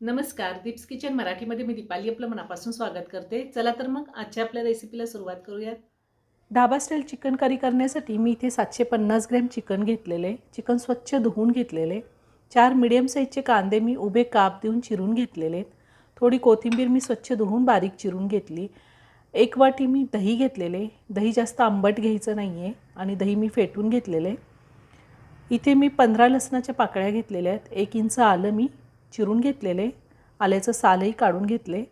नमस्कार दीप्स किचन मराठीमध्ये मी दीपाली आपलं मनापासून स्वागत करते. चला तर मग आजच्या आपल्या रेसिपीला सुरुवात करूयात. ढाबा स्टाईल चिकन करी करण्यासाठी मी इथे सातशे पन्नास ग्रॅम चिकन घेतलेले. चिकन स्वच्छ धुवून घेतलेले. चार मिडियम साईजचे कांदे मी उभे काप देऊन चिरून घेतलेले. थोडी कोथिंबीर मी स्वच्छ धुवून बारीक चिरून घेतली. एक वाटी मी दही घेतलेले. दही जास्त आंबट घ्यायचं नाही आहे आणि दही मी फेटून घेतलेले. इथे मी पंधरा लसणाच्या पाकळ्या घेतलेल्या आहेत. एक इंच आलं मी चिरून घेतलेले आल्याचं सालही काढून घेतले.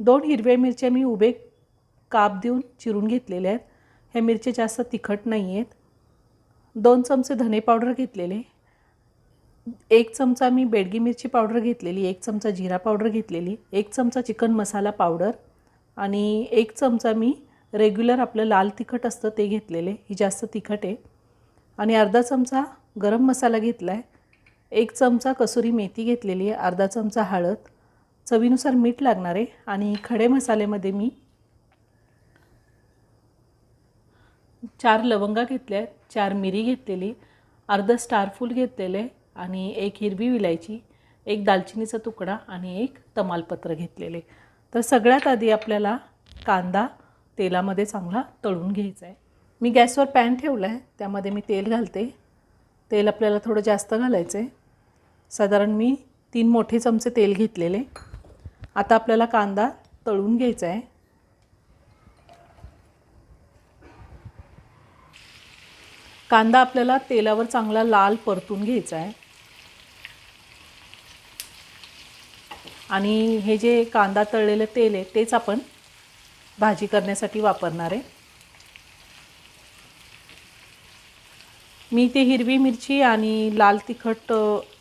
दोन हिरव्या मिरच्या मी उभे काप देऊन चिरून घेतलेल्या आहेत. ह्या मिरच्या जास्त तिखट नाही आहेत दोन चमचे धने पावडर घेतलेले. एक चमचा मी बेडगी मिरची पावडर घेतलेली एक चमचा जिरा पावडर घेतलेली एक चमचा चिकन मसाला पावडर आणि एक चमचा मी रेग्युलर आपलं लाल तिखट असतं ते घेतलेले ही जास्त तिखट आहे. आणि अर्धा चमचा गरम मसाला घेतला आहे एक चमचा कसुरी मेथी घेतलेली आहे अर्धा चमचा हळद चवीनुसार मीठ लागणार आहे आणि खडे मसाल्यामध्ये मी चार लवंगा घेतल्या आहेत चार मिरी घेतलेली अर्धा स्टारफूल घेतलेले आणि एक हिरवी विलायची एक दालचिनीचा तुकडा आणि एक तमालपत्र घेतलेले तर सगळ्यात आधी आपल्याला कांदा तेलामध्ये चांगला तळून घ्यायचा आहे. मी गॅसवर पॅन ठेवला आहे त्यामध्ये मी तेल घालते. तेल आपल्याला थोडं जास्त घालायचं आहे. साधारण मी तीन मोठे चमचे तेल घेतलेले. आता आपल्याला कांदा तळून घ्यायचा आहे. कांदा आपल्याला तेलावर चांगला लाल परतून घ्यायचा आहे. आणि हे जे कांदा तळलेलं तेल आहे तेच आपण भाजी करण्यासाठी वापरणार आहे. मी ते हिरवी मिरची आणि लाल तिखट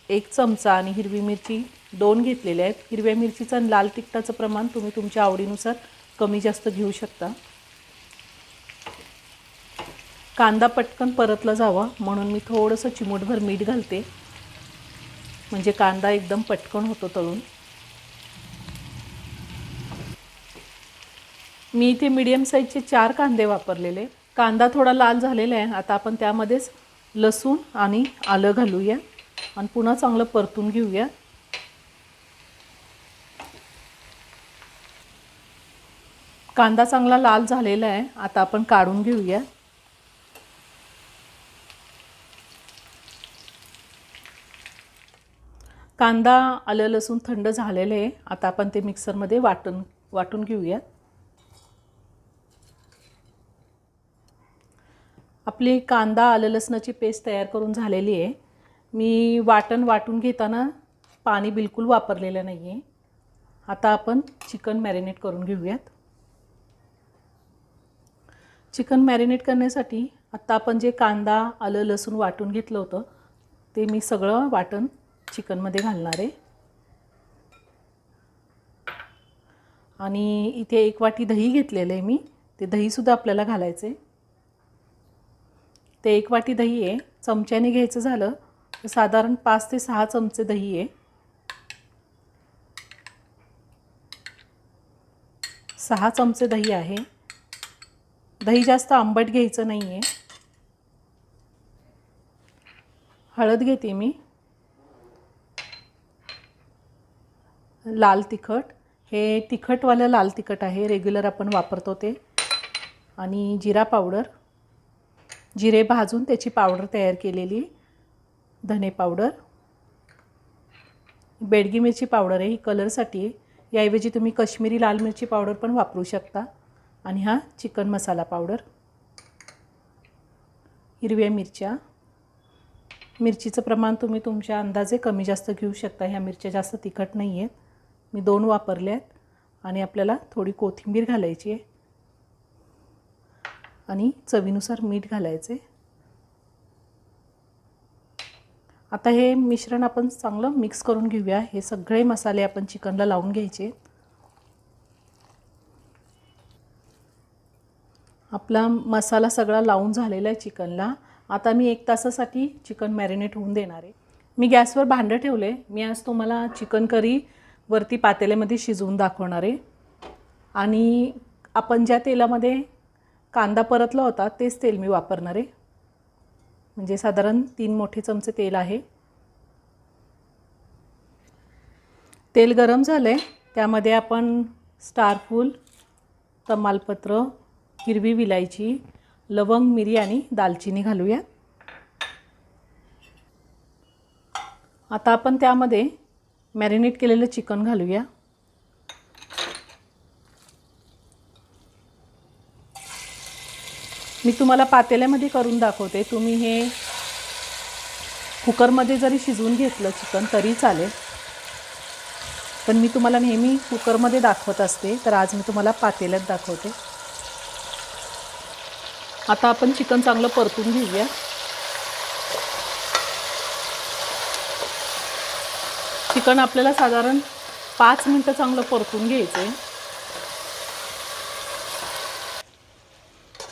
एक चमचा आणि हिरवी मिरची दोन घेतलेल्या आहेत. हिरव्या मिरचीचं आणि लाल तिखटाचं प्रमाण तुम्ही तुमच्या आवडीनुसार कमी जास्त घेऊ शकता. कांदा पटकन परतला जावा म्हणून मी थोडंसं चिमूटभर मीठ घालते. म्हणजे कांदा एकदम पटकन होतो तळून. मी इथे मीडियम साईजचे चार कांदे वापरलेले. कांदा थोडा लाल झालेला आहे. आता आपण त्यामध्येच लसूण आणि आलं घालूया. आणि पुन्हा चांगलं परतून घेऊया. कांदा चांगला लाल झालेला आहे. आता आपण काढून घेऊया. कांदा आलं लसूण थंड झालेलं आहे. आता आपण ते मिक्सरमध्ये वाटून वाटून घेऊया. आपली कांदा आलं लसणाची पेस्ट तयार करून झालेली आहे. मी वाटण वाटून घेताना पाणी बिलकुल वापरलेलं नाही आहे आता आपण चिकन मॅरिनेट करून घेऊयात. चिकन मॅरिनेट करण्यासाठी आत्ता आपण जे कांदा आलं लसूण वाटून घेतलं होतं ते मी सगळं वाटण चिकनमध्ये घालणार आहे. आणि इथे एक वाटी दही घेतलेलं आहे मी ते दहीसुद्धा आपल्याला घालायचं आहे ते एक वाटी दही आहे चमच्याने घ्यायचं झालं साधारण पाच ते सहा चमचे दही आहे. सहा चमचे दही आहे. दही जास्त आंबट घ्यायचं नाही आहे हळद घेते मी. लाल तिखट. हे तिखटवालं लाल तिखट आहे. रेग्युलर आपण वापरतो ते. आणि जिरा पावडर. जिरे भाजून त्याची पावडर तयार केलेली. धने पावडर. बेडगी मिरची पावडर आहे. ही कलरसाठी आहे. याऐवजी तुम्ही कश्मीरी लाल मिरची पावडर पण वापरू शकता. आणि हा चिकन मसाला पावडर. हिरव्या मिरच्या. मिरचीचं प्रमाण तुम्ही तुमच्या अंदाजे कमी जास्त घेऊ शकता. ह्या मिरच्या जास्त तिखट नाही आहेत. मी दोन वापरल्या आहेत आणि आपल्याला थोडी कोथिंबीर घालायची आहे. आणि चवीनुसार मीठ घालायचे आता हे मिश्रण आपण चांगलं मिक्स करून घेऊया. हे सगळे मसाले आपण चिकनला लावून घ्यायचे. आपला मसाला सगळा लावून झालेला आहे चिकनला आता मी एक तासासाठी चिकन मॅरिनेट होऊन देणार आहे. मी गॅसवर भांडं ठेवले. मी आज तुम्हाला चिकन करी वरती पातेल्यामध्ये शिजवून दाखवणार आहे. आणि आपण ज्या तेलामध्ये कांदा परतला होता तेच तेल मी वापरणार आहे. म्हणजे साधारण तीन मोठे चमचे तेल आहे. तेल गरम झालं आहे त्यामध्ये आपण स्टारफूल तमालपत्र हिरवी विलायची लवंग मिरी आणि दालचिनी घालूया आता आपण त्यामध्ये मॅरिनेट केलेलं चिकन घालूया. मी तुम्हाला पातेल्यामध्ये करून दाखवते. तुम्ही हे कुकरमध्ये जरी शिजवून घेतलं चिकन तरी चालेल. पण मी तुम्हाला नेहमी कुकरमध्ये दाखवत असते. तर आज मी तुम्हाला पातेल्यात दाखवते. आता आपण चिकन चांगलं परतून घेऊया. चिकन आपल्याला साधारण पाच मिनटं चांगलं परतून घ्यायचं आहे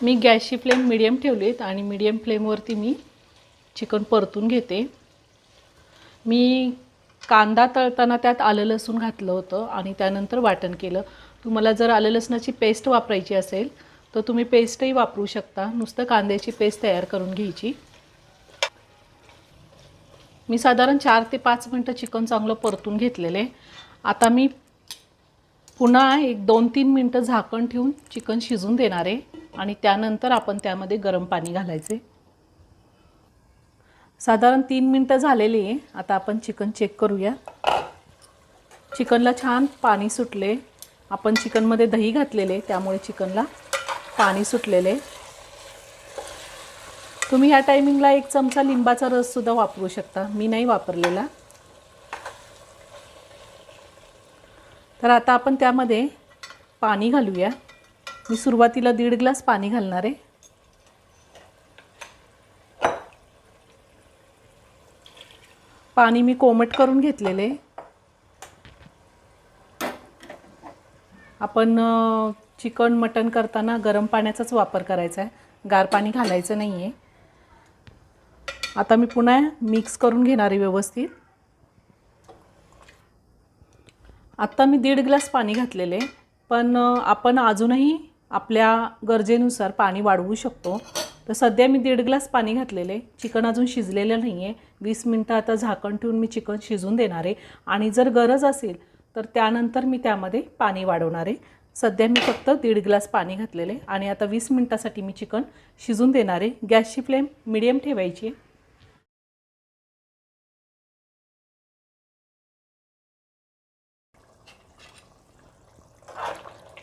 मी गॅसची फ्लेम मिडियम ठेवलीत आणि मिडियम फ्लेमवरती मी चिकन परतून घेते. मी कांदा तळताना त्यात आलं लसूण घातलं होतं आणि त्यानंतर वाटण केलं. तुम्हाला जर आलं लसणाची पेस्ट वापरायची असेल तर तुम्ही पेस्टही वापरू शकता. नुसतं कांद्याची पेस्ट तयार करून घ्यायची. मी साधारण चार ते पाच मिनटं चिकन चांगलं परतून घेतलेलं आहे. आता मी पुन्हा एक दोन तीन मिनटं झाकण ठेवून चिकन शिजून देणार आहे आणि त्यानंतर आपण त्यामध्ये गरम पाणी घालायचे. साधारण तीन मिनटं झालेली आहे. आता आपण चिकन चेक करूया. चिकनला छान पाणी सुटले. आपण चिकनमध्ये दही घातलेले त्यामुळे चिकनला पाणी सुटलेले. तुम्ही ह्या टायमिंगला एक चमचा लिंबाचा रससुद्धा वापरू शकता. मी नाही वापरलेला. तर आता आपण त्यामध्ये पाणी घालूया. मी सुरुवातीला दीड ग्लास पाणी घालणार आहे. पाणी मी कोमट करून घेतलेले आपण चिकन मटन करताना गरम पाण्याचाच वापर करायचा आहे. गार पाणी घालायचं नाही आहे आता मी पुन्हा मिक्स करून घेणार आहे व्यवस्थित. आत्ता मी दीड ग्लास पाणी घातलेले पण आपण अजूनही आपल्या गरजेनुसार पाणी वाढवू शकतो. तर सध्या मी दीड ग्लास पाणी घातलेले चिकन अजून शिजलेलं नाही आहे वीस मिनटं आता झाकण ठेवून मी चिकन शिजून देणार आहे. आणि जर गरज असेल तर त्यानंतर मी त्यामध्ये पाणी वाढवणार आहे. सध्या मी फक्त दीड ग्लास पाणी घातलेले आणि आता वीस मिनटासाठी मी चिकन शिजून देणार आहे. गॅसची फ्लेम मिडियम ठेवायची आहे.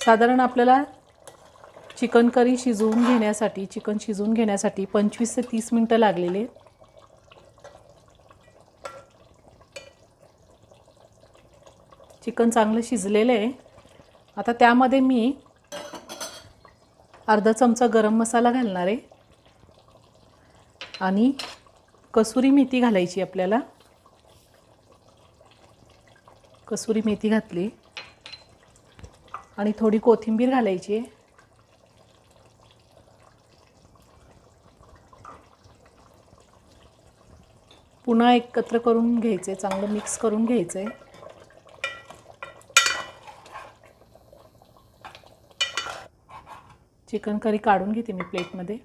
साधारण आपल्याला चिकन करी शिजवून घेण्यासाठी चिकन शिजवून घेण्यासाठी पंचवीस ते तीस मिनटं लागलेले. चिकन चांगलं शिजलेलं आहे. आता त्यामध्ये मी अर्धा चमचा गरम मसाला घालणार आहे. आणि कसुरी मेथी घालायची आपल्याला. कसुरी मेथी घातली. आणि थोडी कोथिंबीर घालायची. आहे पुन्हा एकत्र करून घ्यायचे चांगलं मिक्स करून घ्यायचं. आहे चिकन करी काढून घेते मी प्लेटमध्ये.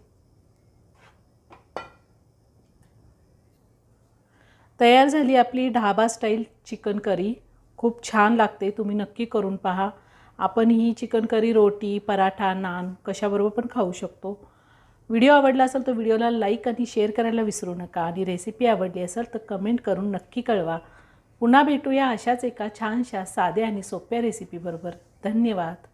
तयार झाली आपली ढाबा स्टाईल चिकन करी. खूप छान लागते तुम्ही नक्की करून पहा. आपण ही चिकन करी रोटी पराठा नान कशाबरोबर पण खाऊ शकतो. व्हिडिओ आवडला असेल तर व्हिडिओला लाईक आणि शेअर करायला विसरू नका. आणि रेसिपी आवडली असेल तर कमेंट करून नक्की कळवा. पुन्हा भेटूया अशाच एका छानशा साध्या आणि सोप्या रेसिपीबरोबर. धन्यवाद.